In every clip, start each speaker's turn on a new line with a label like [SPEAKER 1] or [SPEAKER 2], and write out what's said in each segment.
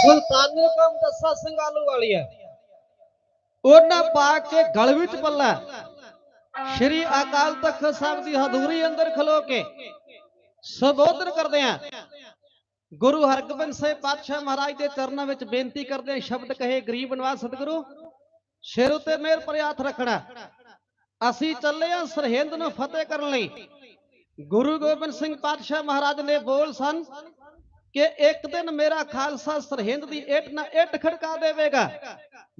[SPEAKER 1] ਸੁਲਤਾਨੇ ਕੌਮ ਦੱਸਾ ਸਿੰਘ ਵਾਲੀ ਹੈ। ਉਹਨਾਂ ਪਾ ਕੇ ਗਲ ਵਿੱਚ ਪੱਲਾ ਸ਼੍ਰੀ ਅਕਾਲ ਤਖਤ ਸਾਹਿਬ ਦੀ ਹਜ਼ੂਰੀ ਅੰਦਰ ਖਲੋ ਕੇ ਸੰਬੋਧਨ ਕਰਦੇ ਆ ਗੁਰੂ ਹਰਗੋਬਿੰਦ ਸਾਹਿਬ ਪਾਤਸ਼ਾਹ ਮਹਾਰਾਜ ਦੇ ਚਰਨਾਂ ਵਿੱਚ ਬੇਨਤੀ ਕਰਦੇ ਆ ਸ਼ਬਦ ਕਹੇ, ਗਰੀਬ ਨਿਵਾਸ ਸਤਿਗੁਰੂ, ਸਿਰ ਉਤੇ ਮੇਰ ਪਰ ਹੱਥ ਰੱਖਣਾ। ਅਸੀਂ ਚੱਲੇ ਆ ਸਰਹਿੰਦ ਨੂੰ ਫਤਿਹ ਕਰਨ ਲਈ। ਗੁਰੂ ਗੋਬਿੰਦ ਸਿੰਘ ਪਾਤਸ਼ਾਹ ਮਹਾਰਾਜ ਨੇ ਬੋਲ ਸਨ ਕਿ ਇੱਕ ਦਿਨ ਮੇਰਾ ਖਾਲਸਾ ਸਰਹਿੰਦ ਦੀ ਇੱਟ ਨਾ ਇੱਟ ਖੜਕਾ ਦੇਵੇਗਾ।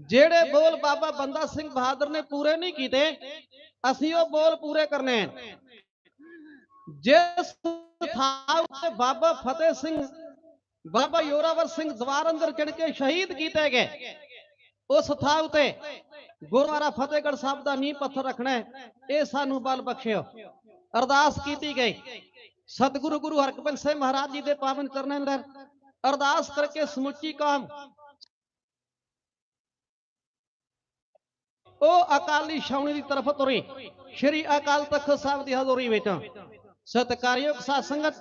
[SPEAKER 1] ਜਿਹੜੇ ਬੋਲ ਬਾਬਾ ਬੰਦਾ ਸਿੰਘ ਬਹਾਦਰ ਨੇ ਪੂਰੇ ਨਹੀਂ ਕੀਤੇ, ਅਸੀਂ ਉਹ ਬੋਲ ਪੂਰੇ ਕਰਨੇ ਜਿਸ ਥਾਂ ਉੱਤੇ ਬਾਬਾ ਫਤਿਹ ਸਿੰਘ, ਬਾਬਾ ਯੋਰਾਵਰ ਸਿੰਘ ਜਵਾਰ ਅੰਦਰ ਚੜ ਕੇ ਸ਼ਹੀਦ ਕੀਤੇ ਗਏ, ਉਸ ਥਾਂ ਉਤੇ ਗੁਰਦੁਆਰਾ ਫਤਿਹਗੜ੍ਹ ਸਾਹਿਬ ਦਾ ਨੀਂਹ ਪੱਥਰ ਰੱਖਣਾ ਇਹ ਸਾਨੂੰ ਬਲ ਬਖਸ਼ਿਓ। ਅਰਦਾਸ ਕੀਤੀ ਗਈ। ਸਤਿਗੁਰੂ ਗੁਰੂ ਹਰਗੋਬਿੰਦ ਸਾਹਿਬ ਮਹਾਰਾਜ ਜੀ ਦੇ ਪਾਵਨ ਚਰਨਾਂ ਅੰਦਰ ਅਰਦਾਸ ਕਰਕੇ ਸਮੁੱਚੀ ਕੌਮ ਉਹ ਅਕਾਲੀ ਛਾਉਣੀ ਦੀ ਤਰਫ ਤੁਰੀ। ਸ਼੍ਰੀ ਅਕਾਲ ਤਖਤ ਸਾਹਿਬ ਦੀ ਹਜ਼ੂਰੀ ਵਿੱਚ ਸਤਿਕਾਰਯੋਗ ਸਾਧ ਸੰਗਤ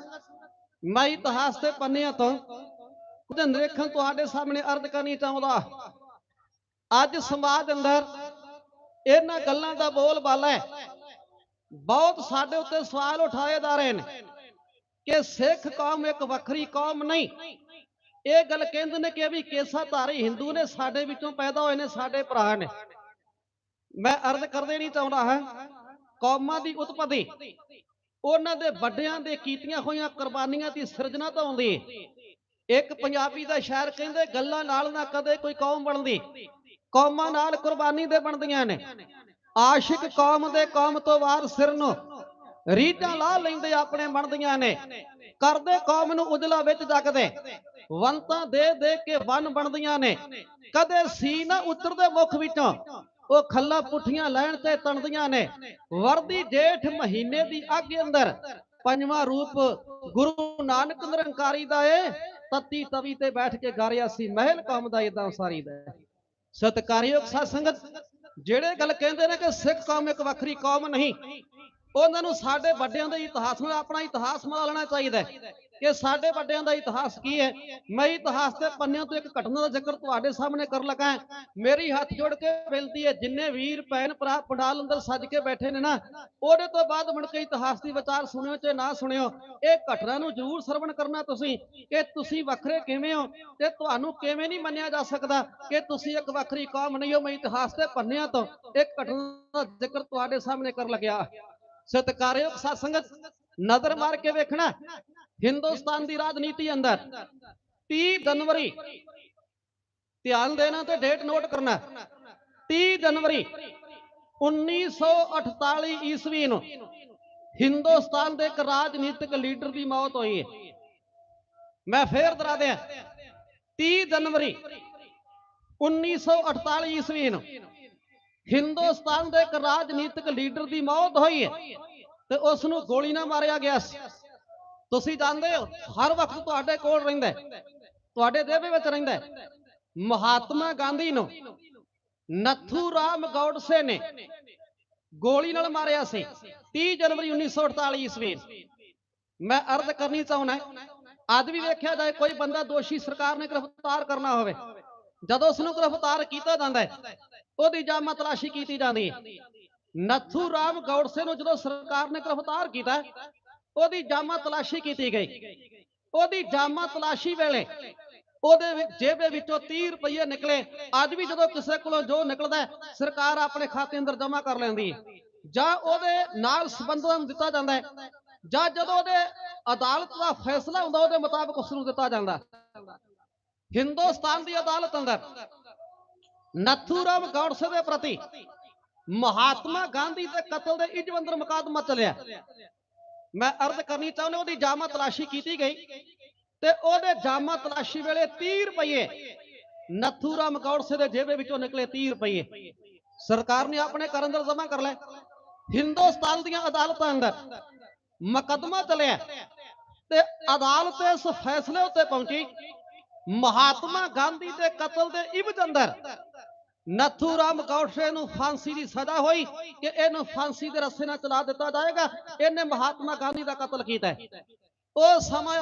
[SPEAKER 1] ਮੈਂ ਇਤਿਹਾਸ ਦੇ ਪੰਨਿਆਂ ਤੋਂ ਕੁਝ ਨਿਰੀਖਣ ਤੁਹਾਡੇ ਸਾਹਮਣੇ ਅਰਜ਼ ਕਰਨੀ ਚਾਹੁੰਦਾ ਅੱਜ ਸਮਾਜ ਅੰਦਰ ਇਹਨਾਂ ਗੱਲਾਂ ਦਾ ਬੋਲ ਬਾਲਾ ਹੈ। ਬਹੁਤ ਸਾਡੇ ਉੱਤੇ ਸਵਾਲ ਉਠਾਏ ਜਾ ਰਹੇ ਨੇ ਕਿ ਸਿੱਖ ਕੌਮ ਇੱਕ ਵੱਖਰੀ ਕੌਮ ਨਹੀਂ। ਇਹ ਗੱਲ ਕਹਿੰਦੇ ਨੇ ਕਿ ਵੀ ਕੇਸਾ ਧਾਰੀ ਹਿੰਦੂ ਨੇ, ਸਾਡੇ ਵਿੱਚੋਂ ਪੈਦਾ ਹੋਏ ਨੇ, ਸਾਡੇ ਭਰਾ ਨੇ। ਮੈਂ ਅਰਜ਼ ਕਰਦੇ ਨਹੀਂ ਚਾਹੁੰਦਾ ਹਾਂ, ਕੌਮਾਂ ਦੀ ਉਤਪਤੀ ਉਹਨਾਂ ਦੇ ਵੱਡਿਆਂ ਦੇ ਕੀਤੀਆਂ ਹੋਈਆਂ ਕੁਰਬਾਨੀਆਂ ਦੀ ਸਿਰਜਣਾ ਤਾਂ ਆਉਂਦੀ ਹੈ ਇੱਕ ਪੰਜਾਬੀ ਦਾ ਸ਼ਾਇਰ ਕਹਿੰਦੇ, ਗੱਲਾਂ ਨਾਲ ਨਾ ਕਦੇ ਕੋਈ ਕੌਮ ਬਣਦੀ। ਕੌਮਾਂ ਨਾਲ ਕੁਰਬਾਨੀ ਦੇ ਬਣਦੀਆਂ ਨੇ। ਆਸ਼ਿਕ ਕੌਮ ਦੇ ਕੌਮ ਤੋਂ ਵਾਰ ਸਿਰ ਨੂੰ ਰੀਤਾਂ ਲਾ ਲੈਂਦੇ ਆਪਣੇ ਬਣਦੀਆਂ ਨੇ। ਕਰਦੇ ਕੌਮ ਨੂੰ ਉਜਲਾ ਵਿੱਚ ਜਗਦੇ ਵੰਤਾਂ ਦੇ ਦੇ ਕੇ ਵਨ ਬਣਦੀਆਂ ਨੇ। ਕਦੇ ਸੀ ਨਾ ਉਤਰਦੇ ਮੁਖ ਵਿੱਚੋਂ। ਉਹ ਖੱਲਾ ਪੁੱਠੀਆਂ ਲੈਣ ਤੇ ਤਣਦੀਆਂ ਨੇ। ਵਰਦੀ ਜੇਠ ਮਹੀਨੇ ਦੀ ਅੱਗ ਅੰਦਰ। ਪੰਜਵਾਂ ਰੂਪ ਗੁਰੂ ਨਾਨਕ ਨਿਰੰਕਾਰੀ ਦਾ ਏ। ਤਤੀ ਤਵੀ ਤੇ ਬੈਠ ਕੇ ਗਾਰਿਆ ਸੀ। ਮਹਿਲ ਕੌਮ ਦਾ ਇਦਾਂ ਸਾਰੀ ਦਾ। ਸਤਕਾਰਯੋਗ ਸਾਧ ਸੰਗਤ ਜਿਹੜੇ ਗੱਲ ਕਹਿੰਦੇ ਨੇ ਕਿ ਸਿੱਖ ਕੌਮ ਇੱਕ ਵੱਖਰੀ ਕੌਮ ਨਹੀਂ ਉਹਨਾਂ ਨੂੰ ਸਾਡੇ ਵੱਡਿਆਂ ਦੇ ਇਤਿਹਾਸ ਨਾਲ ਆਪਣਾ ਇਤਿਹਾਸ ਮਿਲਾ ਲੈਣਾ ਚਾਹੀਦਾ ਹੈ। ਕਿ ਸਾਡੇ ਵੱਡਿਆਂ ਦਾ ਇਤਿਹਾਸ ਕੀ ਹੈ? ਮੈਂ ਇਤਿਹਾਸ ਦੇ ਪੰਨਿਆਂ ਤੋਂ ਇੱਕ ਘਟਨਾ ਦਾ ਜ਼ਿਕਰ ਤੁਹਾਡੇ ਸਾਹਮਣੇ ਕਰਨ ਲੱਗਾ ਹਾਂ। ਮੇਰੀ ਹੱਥ ਜੋੜ ਕੇ ਬੇਨਤੀ ਹੈ, ਜਿੰਨੇ ਵੀਰ, ਭੈਣ, ਭਰਾ, ਪੰਡਾਲ ਅੰਦਰ ਸੱਜ ਕੇ ਬੈਠੇ ਨੇ ਨਾ, ਉਹਦੇ ਤੋਂ ਬਾਅਦ ਮੁੜ ਕੇ ਇਤਿਹਾਸ ਦੀ ਵਿਚਾਰ ਸੁਣਿਓ ਤੇ ਨਾ ਸੁਣਿਓ। ਇਹ ਘਟਨਾ ਨੂੰ ਜ਼ਰੂਰ ਸਰਵਣ ਕਰਨਾ ਤੁਸੀਂ। ਕਿ ਤੁਸੀਂ ਵੱਖਰੇ ਕਿਵੇਂ ਹੋ ਤੇ ਤੁਹਾਨੂੰ ਕਿਵੇਂ ਨਹੀਂ ਮੰਨਿਆ ਜਾ ਸਕਦਾ ਕਿ ਤੁਸੀਂ ਇੱਕ ਵੱਖਰੀ ਕੌਮ ਨਹੀਂ ਹੋ। ਮੈਂ ਇਤਿਹਾਸ ਦੇ ਪੰਨਿਆਂ ਤੋਂ ਇੱਕ ਘਟਨਾ ਦਾ ਜ਼ਿਕਰ ਤੁਹਾਡੇ ਸਾਹਮਣੇ ਕਰਨ ਲੱਗਿਆ। ਸਤਿਕਾਰਯੋਗ ਸਾਧ ਸੰਗਤ ਨਜ਼ਰ ਮਾਰ ਕੇ ਵੇਖਣਾ, ਹਿੰਦੁਸਤਾਨ ਦੀ ਰਾਜਨੀਤੀ ਅੰਦਰ 30 ਜਨਵਰੀ, ਧਿਆਨ ਦੇਣਾ ਤੇ ਡੇਟ ਨੋਟ ਕਰਨਾ 30 ਜਨਵਰੀ 1948 ਈਸਵੀ ਨੂੰ ਹਿੰਦੁਸਤਾਨ ਦੇ ਇੱਕ ਰਾਜਨੀਤਿਕ ਲੀਡਰ ਦੀ ਮੌਤ ਹੋਈ ਹੈ। ਮੈਂ ਫੇਰ ਦਰਾ ਦਿਆਂ 30 ਜਨਵਰੀ 1948 ਈਸਵੀ ਨੂੰ ਹਿੰਦੁਸਤਾਨ ਦੇ ਇੱਕ ਰਾਜਨੀਤਿਕ ਲੀਡਰ ਦੀ ਮੌਤ ਹੋਈ ਹੈ ਤੇ ਉਸ ਨੂੰ ਗੋਲੀ ਨਾਲ ਮਾਰਿਆ ਗਿਆ ਸੀ। ਤੁਸੀਂ ਜਾਣਦੇ ਹੋ, ਹਰ ਵਕਤ ਤੁਹਾਡੇ ਕੋਲ ਰਹਿੰਦਾ ਤੁਹਾਡੇ ਦੇਵੇ ਵਿੱਚ ਰਹਿੰਦਾ ਮਹਾਤਮਾ ਗਾਂਧੀ ਨੂੰ ਨੱਥੂ ਰਾਮ ਗੌਡਸੇ ਨੇ ਗੋਲੀ ਨਾਲ ਮਾਰਿਆ ਸੀ 30 ਜਨਵਰੀ 1948 ਈਸਵੀ ਮੈਂ ਅਰਜ਼ ਕਰਨੀ ਚਾਹੁੰਦਾ ਅੱਜ ਵੀ ਵੇਖਿਆ ਜਾਏ, ਕੋਈ ਬੰਦਾ ਦੋਸ਼ੀ ਸਰਕਾਰ ਨੇ ਗ੍ਰਿਫਤਾਰ ਕਰਨਾ ਹੋਵੇ। ਜਦੋਂ ਉਸ ਨੂੰ ਗ੍ਰਿਫਤਾਰ ਕੀਤਾ ਜਾਂਦਾ ਹੈ ਉਹਦੀ ਜਾਮਾ ਤਲਾਸ਼ੀ ਕੀਤੀ ਜਾਂਦੀ। ਨੱਥੂ ਰਾਮ ਗੌਡਸੇ ਨੂੰ ਜਦੋਂ ਸਰਕਾਰ ਨੇ ਗ੍ਰਿਫਤਾਰ ਕੀਤਾ, ਉਹਦੀ ਜਾਮਾ ਤਲਾਸ਼ੀ ਕੀਤੀ ਗਈ। ਉਹਦੀ ਜਾਮਾ ਤਲਾਸ਼ੀ ਵੇਲੇ ਉਹਦੇ ਵਿੱਚ ਜੇਬੇ ਵਿੱਚੋਂ 30 ਰੁਪਏ ਨਿਕਲੇ। ਅੱਜ ਵੀ ਜਦੋਂ ਕਿਸੇ ਕੋਲੋਂ ਜੋ ਨਿਕਲਦਾ, ਸਰਕਾਰ ਆਪਣੇ ਖਾਤੇ ਅੰਦਰ ਜਮ੍ਹਾਂ ਕਰ ਲੈਂਦੀ। ਹੈ ਜਾਂ ਉਹਦੇ ਨਾਲ ਸੰਬੰਧਾਂ ਨੂੰ ਦਿੱਤਾ ਜਾਂਦਾ। ਹੈ ਜਾਂ ਜਦੋਂ ਉਹਦੇ ਅਦਾਲਤ ਦਾ ਫੈਸਲਾ ਹੁੰਦਾ, ਉਹਦੇ ਮੁਤਾਬਕ ਉਸ ਨੂੰ ਦਿੱਤਾ ਜਾਂਦਾ। ਹਿੰਦੁਸਤਾਨ ਦੀ ਅਦਾਲਤ ਅੰਦਰ ਨੱਥੂਰਾਮ ਗੌਡਸੇ ਦੇ ਪ੍ਰਤੀ ਮਹਾਤਮਾ ਗਾਂਧੀ ਦੇ ਕਤਲ ਦੇ ਇਜਵ ਅੰਦਰ ਮੁਕੱਦਮਾ ਚੱਲਿਆ ਮੈਂ ਅਰਜ਼ ਕਰਨੀ ਚਾਹੁੰਦਾ ਉਹਦੀ ਜਾਮਾ ਤਲਾਸ਼ੀ ਕੀਤੀ ਗਈ ਤੇ ਉਹਦੇ ਜਾਮਾ ਤਲਾਸ਼ੀ ਵੇਲੇ 30 ਰੁਪਏ ਨੱਥੂਰਾਮ ਗੌਡਸੇ ਦੇ ਜੇਬੇ ਵਿੱਚੋਂ ਨਿਕਲੇ 30 ਰੁਪਏ ਸਰਕਾਰ ਨੇ ਆਪਣੇ ਘਰ ਅੰਦਰ ਜਮ੍ਹਾਂ ਕਰ ਲਏ ਹਿੰਦੁਸਤਾਨ ਦੀਆਂ ਅਦਾਲਤਾਂ ਅੰਦਰ ਮੁਕੱਦਮਾ ਚੱਲਿਆ ਤੇ ਅਦਾਲਤ ਇਸ ਫੈਸਲੇ ਉੱਤੇ ਪਹੁੰਚੀ ਮਹਾਤਮਾ ਗਾਂਧੀ ਦੇ ਕਤਲ ਦੇ ਇਬਜ ਅੰਦਰ ਨਥੂ ਰਾਮ ਗੌਡਸੇ ਨੂੰ ਫਾਂਸੀ ਦੀ ਸਜ਼ਾ ਹੋਈ ਕਿ ਇਹਨੂੰ ਫਾਂਸੀ ਦੇ ਰੱਸੇ ਨਾਲ ਚਲਾ ਦਿੱਤਾ ਜਾਏਗਾ। ਇਹਨੇ ਮਹਾਤਮਾ ਗਾਂਧੀ ਦਾ ਕਤਲ ਕੀਤਾ ਉਹ ਸਮਾਂ